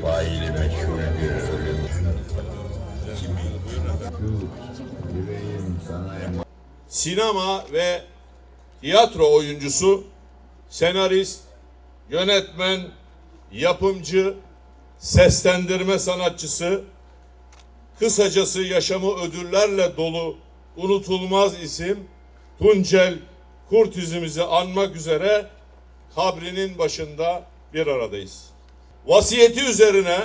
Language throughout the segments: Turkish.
faili meçhul bir ölüm. Sinema ve tiyatro oyuncusu, senarist, yönetmen, yapımcı, seslendirme sanatçısı, kısacası yaşamı ödüllerle dolu unutulmaz isim Tuncel Kurtizimizi anmak üzere kabrinin başında bir aradayız. Vasiyeti üzerine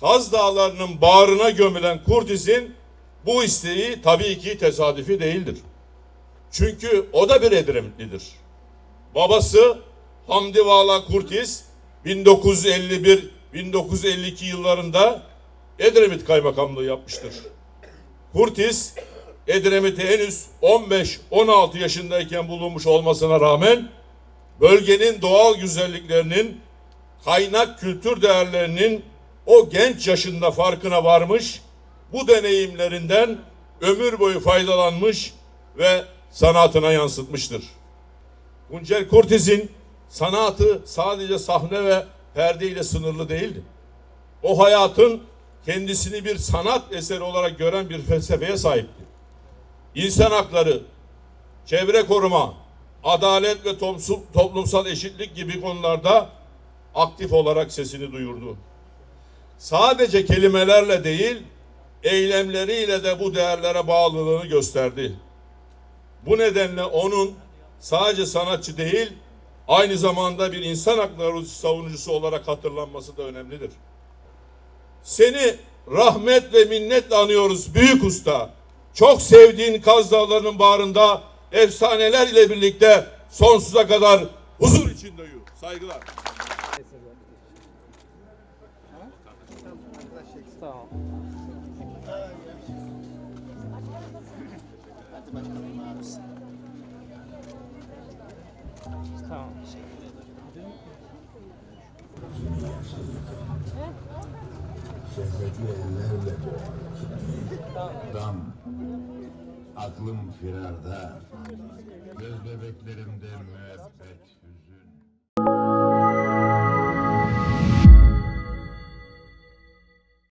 Kaz Dağları'nın bağrına gömülen Kurtiz'in bu isteği tabii ki tesadüfi değildir. Çünkü o da bir Edremitlidir. Babası Hamdi Vala Kurtiz 1951-1952 yıllarında Edremit Kaymakamlığı yapmıştır. Kurtiz Edremit'e henüz 15-16 yaşındayken bulunmuş olmasına rağmen bölgenin doğal güzelliklerinin kaynak kültür değerlerinin o genç yaşında farkına varmış, bu deneyimlerinden ömür boyu faydalanmış ve sanatına yansıtmıştır. Tuncel Kurtiz'in sanatı sadece sahne ve perde ile sınırlı değildi. O hayatın kendisini bir sanat eseri olarak gören bir felsefeye sahipti. İnsan hakları, çevre koruma, adalet ve toplumsal- eşitlik gibi konularda aktif olarak sesini duyurdu. Sadece kelimelerle değil, eylemleriyle de bu değerlere bağlılığını gösterdi. Bu nedenle onun sadece sanatçı değil, aynı zamanda bir insan hakları savunucusu olarak hatırlanması da önemlidir. Seni rahmet ve minnetle anıyoruz büyük usta. Çok sevdiğin Kaz Dağları'nın bağrında efsaneler ile birlikte sonsuza kadar huzur içinde uyu. Saygılar. Şehvetli ellerle boğar. Dam, aklım firarda. Göz bebeklerimde müebbet.